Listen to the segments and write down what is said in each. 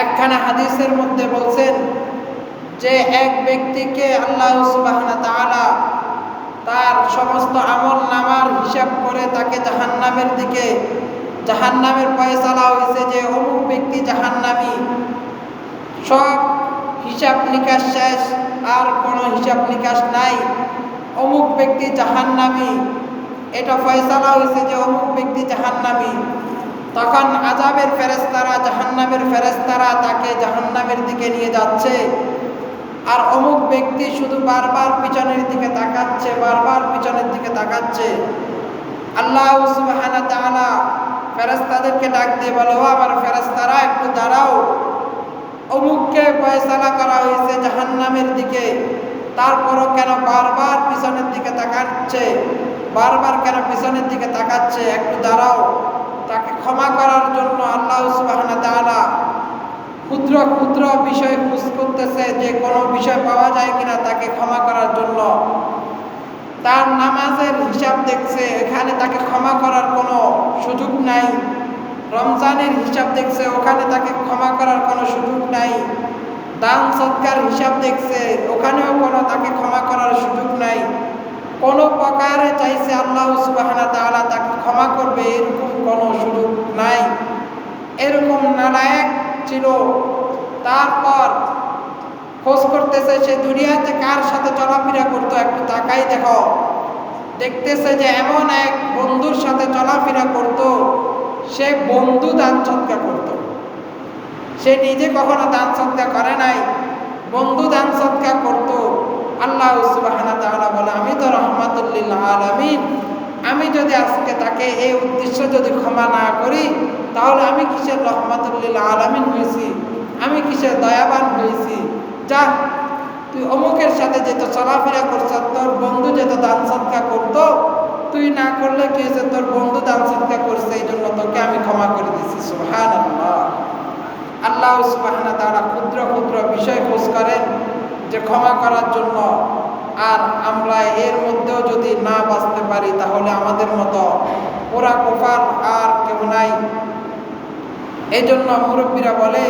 একখানা হাদিসের মধ্যে বলছেন যে এক ব্যক্তিকে আল্লাহ সুবহানাহু তাআলা তার সমস্ত আমল নামার হিসাব করে তাকে জাহান্নামের দিকে, জাহান্নামের ফয়সালা হয়েছে যে অমুক ব্যক্তি জাহান্নামী। সব হিসাব নিকাশ শেষ, আর কোনো হিসাব নিকাশ নাই। অমুক ব্যক্তি জাহান্নামী। এটা ফয়সালা হয়েছে যে অমুক ব্যক্তি জাহান্নামী। তখন আজাবের ফেরেস্তারা জাহান্নামের ফেরেস্তারা তাকে জাহান্নামের দিকে নিয়ে যাচ্ছে। আর অমুক ব্যক্তি শুধু বারবার পিছনের দিকে তাকাচ্ছে, বারবার পিছনের দিকে তাকাচ্ছে। আল্লাহ সুবহানাহু তাআলা ফেরেশতাদেরকে ডাক দিয়ে বলে আমার ফেরেশতারা, একটু দাঁড়াও। অমুককে ফয়সালা করা হয়েছে জাহান্নামের দিকে। তারপরও কেন বারবার পিছনের দিকে তাকাচ্ছে? বারবার কেন পিছনের দিকে তাকাচ্ছে? একটু দাঁড়াও তাকে ক্ষমা করার জন্য আল্লাহ সুবহানাহু তাআলা ক্ষুদ্র বিষয় খুঁজ করতেছে যে কোনো বিষয় পাওয়া যায় কিনা তাকে ক্ষমা করার জন্য। তার নামাজের হিসাব দেখছে, এখানে তাকে ক্ষমা করার কোনো সুযোগ নাই। রমজানের হিসাব দেখছে, ওখানে তাকে ক্ষমা করার কোনো সুযোগ নাই। দান সৎকার হিসাব দেখছে, ওখানেও কোনো তাকে ক্ষমা করার সুযোগ নাই। কোনো প্রকারে চাইছে আল্লাহ সুবাহানা তাআলা তাকে ক্ষমা করবে, এরকম কোনো সুযোগ নাই। এরকম নালায়ক ছিল তারপর খোঁজ করতেছে সে দুনিয়াতে কার সাথে চলাফেরা করতো একটু তাকাই দেখো। দেখতেছে যে এমন এক বন্ধুর সাথে চলাফেরা করত, সে বন্ধু দান সৎকার করত। সে নিজে কখনো দান সৎকার করে নাই, বন্ধু দান সৎকার করত। আল্লাহ সুবাহানা তাআলা বলে, আমি তো রহমাতুল্লিল আলামিন, আমি যদি আজকে তাকে এই উদ্দেশ্য যদি ক্ষমা না করি, তাহলে আমি কিসের রহমাতুল্লিল আলামিন হয়েছি? আমি কিসে দয়াবান হয়েছি? যা, তুই অমুকের সাথে যেত চলাফেরা করছ, তোর বন্ধু যেত দান সৎকার করতো, তুই না করলে কি হয়েছে? তোর বন্ধু দান সৎকার করছে, এই জন্য তোকে আমি ক্ষমা করে দিছি সুহান আল্লাহ আল্লাহ সুবাহানা তারা ক্ষুদ্র ক্ষুদ্র বিষয় খোঁজ করেন যে ক্ষমা করার জন্য। আর আমরা এর মধ্যেও যদি না বাঁচতে পারি, তাহলে আমাদের মতো ওরা কোপাল আর কেউ নাই। এই জন্য মুরব্বীরা বলে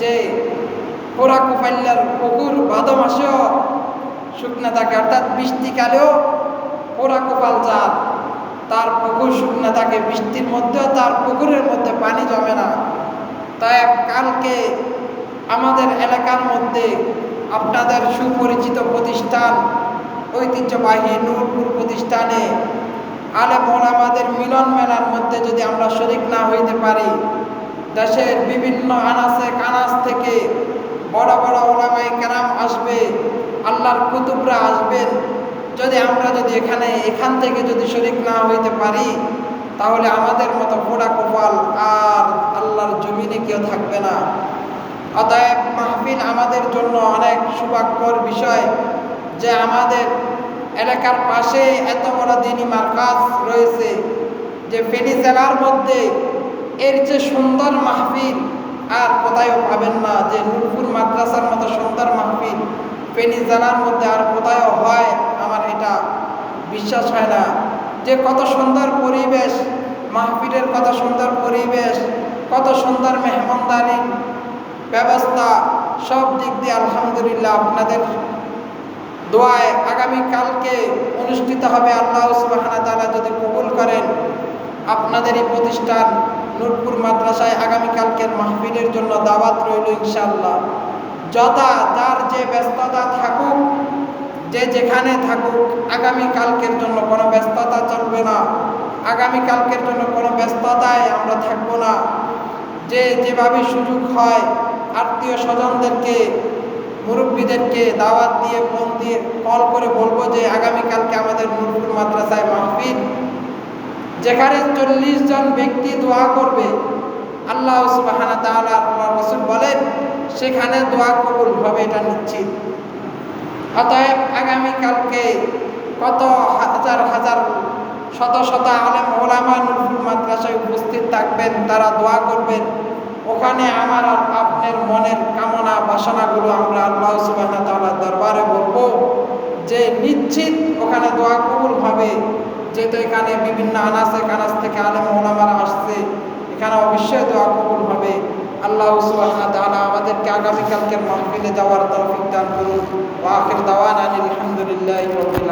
যে পোড়া কোপাইলার পুকুর ভাদ মাসেও শুকনা থাকে, অর্থাৎ বৃষ্টিকালেও পোড়া কোপাল যার তার পুকুর শুকনা থাকে, বৃষ্টির মধ্যেও তার পুকুরের মধ্যে পানি জমে না। তাই কালকে আমাদের এলাকার মধ্যে আপনাদের সুপরিচিত প্রতিষ্ঠান, ঐতিহ্যবাহী নূরপুর প্রতিষ্ঠানে আলে আমাদের মিলন মেলার মধ্যে যদি আমরা শরিক না হইতে পারি দেশের বিভিন্ন আনাসে কানাস থেকে বড় বড় ওলামাই কেরাম আসবে, আল্লাহর কুতুবরা আসবেন যদি আমরা যদি এখানে, এখান থেকে যদি শরিক না হইতে পারি, তাহলে আমাদের মতো পোড়া কপাল আর আল্লাহর জমিনে কেউ থাকবে না। অতএব মাহফিল আমাদের জন্য অনেক সৌভাগ্যর বিষয় যে আমাদের এলাকার পাশে এত বড় দিনী মার্কাজ রয়েছে, যে ফেনী জেলার মধ্যে এর যে সুন্দর মাহফিল আর কোথায়ও পাবেন না। যে নূরপুর মাদ্রাসার মতো সুন্দর মাহফিল ফেনী জেলার মধ্যে আর কোথায়ও হয়, আমার এটা বিশ্বাস হয় না। যে কত সুন্দর পরিবেশ, মাহফিলের কত সুন্দর পরিবেশ, কত সুন্দর মেহমানদারি ব্যবস্থা, সব দিক দিয়ে আলহামদুলিল্লাহ আপনাদের দোয়ায় আগামীকালকে অনুষ্ঠিত হবে। আল্লাহ সুবাহানা তালা যদি কবুল করেন, আপনাদের এই প্রতিষ্ঠান নূরপুর মাদ্রাসায় আগামীকালকের মাহফিলের জন্য দাওয়াত রইল ইনশাল্লাহ যথা তার যে ব্যস্ততা থাকুক, যে যেখানে থাকুক, আগামীকালকের জন্য কোনো ব্যস্ততা চলবে না। আগামীকালকের জন্য কোনো ব্যস্ততায় আমরা থাকব না। যে যেভাবে সুযোগ হয়, আত্মীয় স্বজনদেরকে, মুরব্বীদেরকে দাওয়াত দিয়ে, ফোন দিয়ে, কল করে বলব যে, আগামীকালকে আমাদের নূরপুর মাদ্রাসায় মাহফিল যেখানে চল্লিশ জন ব্যক্তি দোয়া করবে, আল্লাহ রসুল বলেন, সেখানে দোয়া কবুল হবে, এটা নিশ্চিত। অতএব আগামীকালকে কত হাজার হাজার শত শত আলেম ওলামা মাদ্রাসায় উপস্থিত থাকবেন, তারা দোয়া করবেন। ওখানে আমার আর আপনার মনের কামনা, বাসনাগুলো আমরা আল্লাহ সুবাহ দরবারে বলব, যে নিশ্চিত ওখানে দোয়া কবুল হবে। যেহেতু এখানে বিভিন্ন আনাসে কানাস থেকে আলেম ওলামারা আসছে, এখানে অবশ্যই দোয়া কবুল হবে। আল্লাহ তালা আমাদেরকে আগামীকালকে মাহফিলে যাওয়ার তৌফিক দান করুন। ও আখের দাওয়ান আলহামদুলিল্লাহ রাব্বিল